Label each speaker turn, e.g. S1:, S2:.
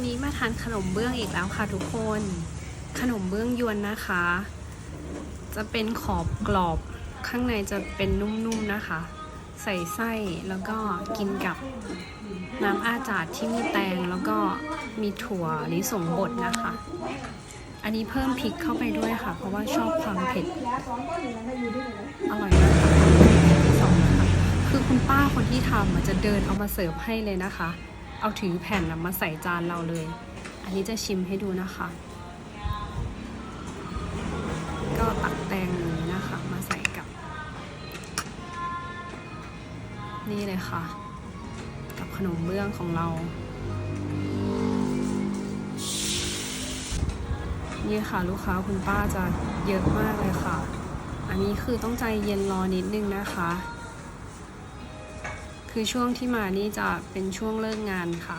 S1: วันนี้มาทานขนมเบื้องอีกแล้วค่ะทุกคน ขนมเบื้องยวนนะคะ จะเป็นขอบกรอบข้างในจะเป็นนุ่มๆนะคะ ใส่ไส้แล้วก็กินกับน้ำอาจาดที่มีแตงแล้วก็มีถั่วลิสงบดนะคะ อันนี้เพิ่มพริกเข้าไปด้วยค่ะ เพราะว่าชอบความเผ็ด อร่อยมากค่ะที่สองนะคะคือคุณป้าคนที่ทำจะเดินเอามาเสิร์ฟให้เลยนะคะ เอาถือแผ่นมาใส่จานเราเลย อันนี้จะชิมให้ดูนะคะ ก็ตักแตงนี้นะคะ มาใส่กับ นี่เลยค่ะ กับขนมเบื้องของเรา นี่ค่ะลูกค้าคุณป้าจะเยอะมากเลยค่ะ อันนี้คือต้องใจเย็นรอนิดนึงนะคะ คือช่วงที่มานี่จะเป็นช่วงเลิกงานค่ะ